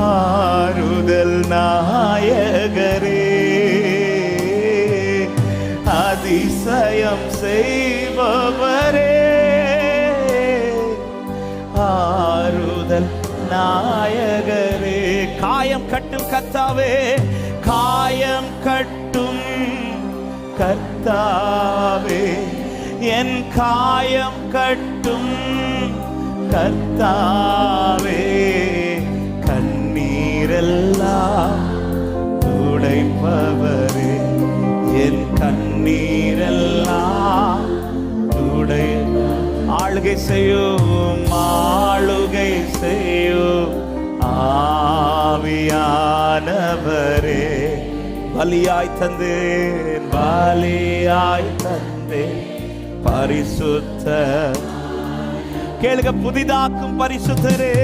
ஆறுதல் நாயகரே. அதிசயம் செய்பவரே. ஆறுதல் நாயகரே. காயம் கட்டும் கத்தாவே காயம் கட்டும் கர்த்தாவே. என் காயம் கட்டும் கர்த்தாவே துடைப்பவரே என் கண்ணீரெல்லாம் துடை ஆளுகை செய்யும் ஆளுகை செய்யும் ஆவியானவரே பலியாய் தந்தேன் பலியாய் தந்தேன். பரிசுத்த கேளுங்க புதிதாக்கும் பரிசுத்தரே.